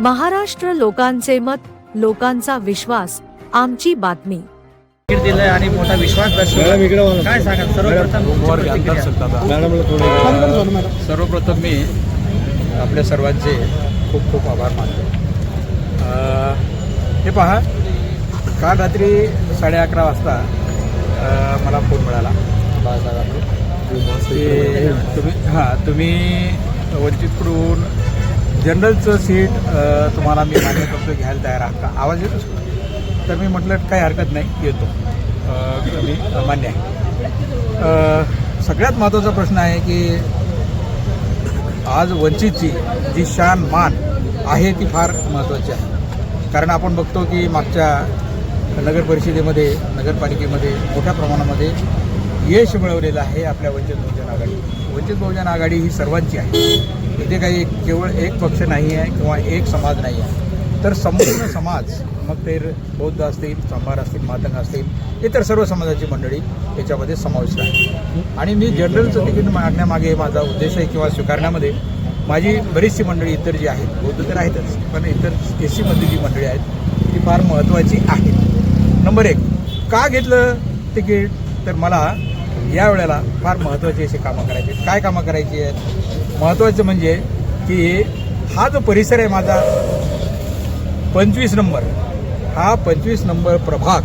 महाराष्ट्र लोकांचे मत लोकांचा विश्वास आमची बातमी. तिकीट दिलंय आणि मोठा विश्वास. दर्शवला काय सांगाल? सर्वप्रथम सर्वप्रथम मी आपल्या सर्वांचे खूप खूप आभार मानतो. अ, हे पहा काल रात्री साडे अकरा वाजता मला फोन मिळाला. की तुम्ही हां तुम्ही वंचितकडून जनरलचं सीट तुम्हाला मी मान्य करतो घ्यायला तयार आहात का? आवाज येतोच तर मी म्हटलं काही हरकत नाही येतो. मी मान्य आहे. सगळ्यात महत्त्वाचा प्रश्न आहे की आज वंचितची जी शान मान आहे ती फार महत्त्वाची आहे. कारण आपण बघतो की मागच्या नगर परिषदेमध्ये नगरपालिकेमध्ये मोठ्या प्रमाणामध्ये यश मिळवलेलं आहे आपल्या वंचित बहुजन आघाडी. वंचित बहुजन आघाडी ही सर्वांची आहे. इथे काही केवळ एक पक्ष नाही आहे किंवा एक समाज नाही आहे. तर संपूर्ण समाज मग ते बौद्ध असतील चांभार असतील मातंग असतील इतर सर्व समाजाची मंडळी याच्यामध्ये समाविष्ट आहे आणि मी जनरलचं तिकीट मागण्यामागे माझा उद्देश आहे किंवा स्वीकारण्यामध्ये माझी बरीचशी मंडळी इतर जी आहेत बौद्ध तर आहेतच पण इतर एस सीमधली जी मंडळी आहेत ती फार महत्त्वाची आहे नंबर एक का घेतलं तिकीट? तर मला या वेळेला फार महत्त्वाची अशी कामं करायची आहेत. काय कामं करायची आहेत? महत्त्वाचं म्हणजे की हा जो परिसर आहे माझा पंचवीस नंबर हा पंचवीस नंबर प्रभाग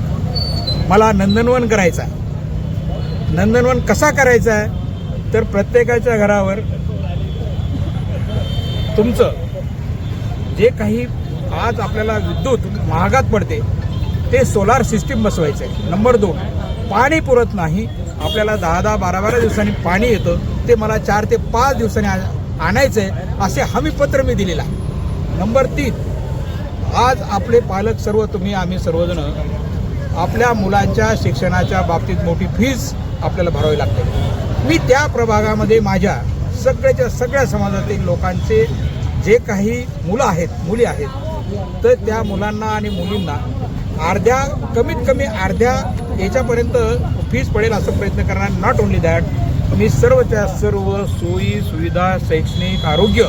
मला नंदनवन करायचा आहे. नंदनवन कसा करायचा आहे? तर प्रत्येकाच्या घरावर तुमचं जे काही आज आपल्याला विद्युत महागात पडते ते सोलार सिस्टीम बसवायचं आहे नंबर दोन पाणी पुरत नाही. आपल्याला दहा दहा बारा बारा दिवसांनी पाणी येतं. ते मला चार ते पाच दिवसांनी आ- आणायचं आहे असे हमीपत्र मी दिलेलं आहे. नंबर तीन आज आपले पालक सर्व तुम्ही आम्ही सर्वजण आपल्या मुलांच्या शिक्षणाच्या बाबतीत मोठी फीज आपल्याला भरावी लागते. मी त्या प्रभागामध्ये माझ्या सगळ्याच्या सगळ्या समाजातील लोकांचे जे काही मुलं आहेत मुली आहेत तर त्या मुलांना आणि मुलींना अर्ध्या कमीत कमी अर्ध्या याच्यापर्यंत फीज पडेल असं प्रयत्न करणार नॉट ओन्ली दॅट मी सर्व त्या सर्व सोयी सुविधा शैक्षणिक आरोग्य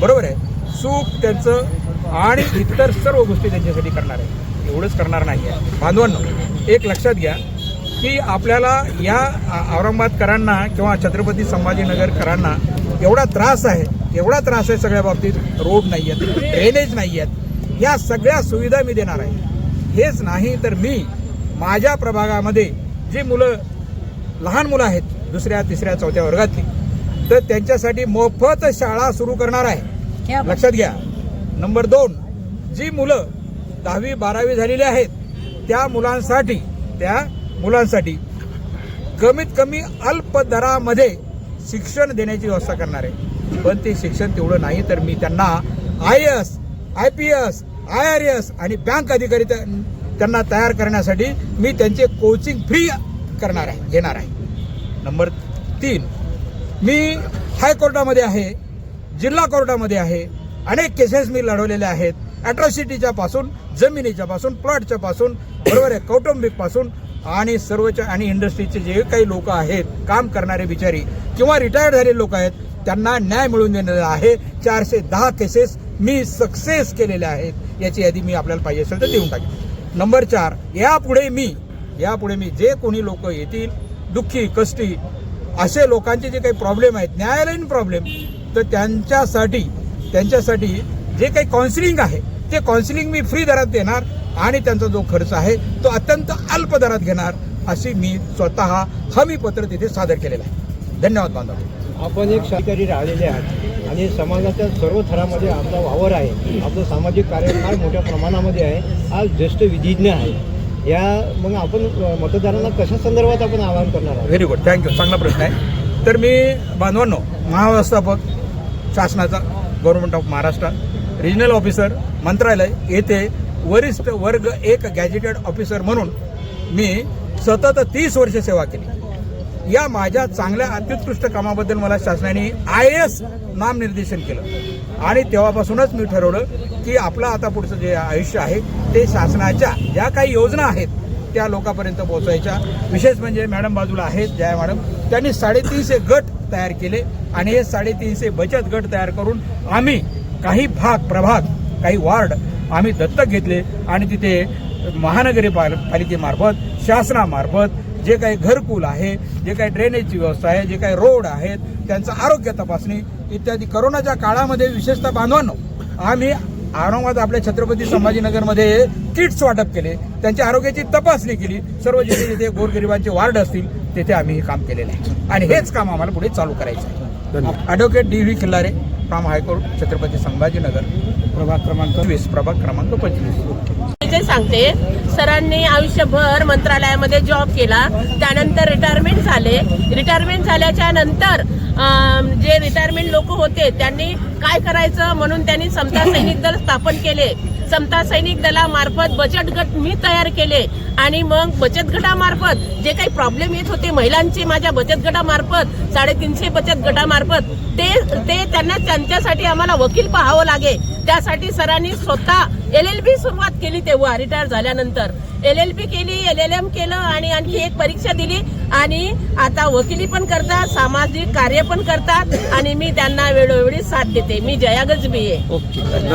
बरोबर आहे सुख त्यांचं आणि इतर सर्व गोष्टी त्यांच्यासाठी करणार आहे. एवढंच करणार नाही आहे बांधवांनो एक लक्षात घ्या की आपल्याला या औरंगाबादकरांना किंवा छत्रपती संभाजीनगरकरांना एवढा त्रास आहे एवढा त्रास आहे सगळ्या बाबतीत. रोड नाही आहेत ड्रेनेज नाही आहेत या सगळ्या सुविधा मी देणार आहे. हेच नाही तर मी माझ्या प्रभागामध्ये जी मुलं लहान मुलं आहेत दुसऱ्या तिसऱ्या चौथ्या वर्गातली. तर त्यांच्यासाठी मोफत शाळा सुरू करणार आहे. लक्षात घ्या. नंबर दोन जी मुलं दहावी बारावी झालेली आहेत त्या मुलांसाठी त्या मुलांसाठी कमीत कमी अल्प दरामध्ये शिक्षण देण्याची व्यवस्था करणार आहे. पण ते शिक्षण तेवढं नाही तर मी त्यांना I S I P S I R S आणि बँक अधिकारी त्या- त्यांना तयार करण्यासाठी मी त्यांचे कोचिंग फ्री करणार आहे घेणार आहे. नंबर तीन. मी हायकोर्टामध्ये आहे जिल्हा कोर्टामध्ये आहे अनेक केसेस मी लढवलेल्या आहेत. अट्रॉसिटीच्या पासून जमिनीच्या पासून प्लॉटच्या पासून बरोबर आहे कौटुंबिकपासून आणि सर्वच्या आणि इंडस्ट्रीचे जे काही लोक आहेत काम करणारे बिचारी किंवा रिटायर्ड झालेले लोक आहेत त्यांना न्याय मिळवून देण्याचा आहे. चारशे दहा केसेस मी सक्सेस केलेल्या आहेत. याची यादी मी आपल्याला पाहिजे असेल तर देऊन टाकेन. नंबर चार यापुढे मी यापुढे मी जे कोणी लोक येतील दुःखी कष्टी असे लोकांचे जे काही प्रॉब्लेम आहेत न्यायालयीन प्रॉब्लेम तर त्यांच्यासाठी त्यांच्यासाठी जे काही काउन्सिलिंग आहे ते काउन्सिलिंग मी फ्री दरात देणार आणि त्यांचा जो खर्च आहे तो अत्यंत अल्प दरात घेणार अशी मी स्वतः हमीपत्र तिथे सादर केलेलं आहे. धन्यवाद बांधव. आपण एक शाकाहारी राहिलेले आहात आणि समाजाच्या सर्व थरामध्ये आपला वावर आहे. आपलं सामाजिक कार्य फार मोठ्या प्रमाणामध्ये आहे. आज ज्येष्ठ विधिज्ञ आहे या मग आपण मतदारांना कशा संदर्भात आपण आवाहन करणार आहोत? व्हेरी गुड थँक्यू चांगला प्रश्न आहे. तर मी बांधवांनो महाव्यवस्थापक शासनाचा government of Maharashtra regional officer मंत्रालय येथे वरिष्ठ वर्ग एक गॅजेटेड ऑफिसर म्हणून मी सतत तीस वर्ष सेवा केली. या माझ्या चांगल्या अत्युत्कृष्ट कामाबद्दल मला शासनाने आय एस नामनिर्देशन केलं. आणि तेव्हापासूनच मी ठरवलं की आपलं आता पुढचं जे आयुष्य आहे ते शासनाच्या ज्या काही योजना आहेत त्या लोकांपर्यंत पोहोचायच्या. विशेष म्हणजे मॅडम बाजूला आहेत जया मॅडम. त्यांनी साडेतीनशे गट तयार केले आणि हे साडेतीनशे बचत गट तयार करून आम्ही काही भाग प्रभाग काही वार्ड आम्ही दत्तक घेतले आणि तिथे महानगरी पालिकेमार्फत शासनामार्फत जे काही घरकुल आहे जे काही ड्रेनेजची व्यवस्था आहे जे काही रोड आहेत त्यांचं आरोग्य तपासणी इत्यादी. करोनाच्या काळामध्ये विशेषतः बांधवांनो आम्ही औरंगाबाद आपल्या छत्रपती संभाजीनगरमध्ये किट्स वाटप केले. त्यांच्या आरोग्याची तपासणी केली. सर्व जिथे जिथे गोरगरिबांचे वार्ड असतील तेथे आम्ही हे काम केलेलं आहे. आणि हेच काम आम्हाला पुढे चालू करायचं आहे. Advocate D V Khillare from high court Chhatrapati Sambhajinagar. प्रभाग क्रमांक वीस प्रभाग क्रमांक पंचवीस. ते सांगते सरांनी आयुष्यभर मंत्रालयामध्ये जॉब केला. त्यानंतर रिटायरमेंट झाले. रिटायरमेंट झाल्याच्यानंतर जे रिटायरमेंट लोक होते त्यांनी काय करायचं म्हणून त्यांनी समता सैनिक दल स्थापन केले. समता सैनिक दलामार्फत बचत गट मी तयार केले. आणि मग बचत गटामार्फत जे काही प्रॉब्लेम येत होते महिलांचे माझ्या बचत गटामार्फत साडेतीनशे बचत गटामार्फत ते ते त्यांना त्यांच्यासाठी आम्हाला वकील पाहावं लागे. त्यासाठी सरांनी स्वतः एल एल बी सुरुवात केली तेव्हा रिटायर झाल्यानंतर. एल एल बी केली एल एल एम केलं आणि आणखी एक परीक्षा दिली. आणि आता वकिली पण करतात सामाजिक कार्य पण करतात आणि मी त्यांना वेळोवेळी साथ देते. मी जया गजबी आहे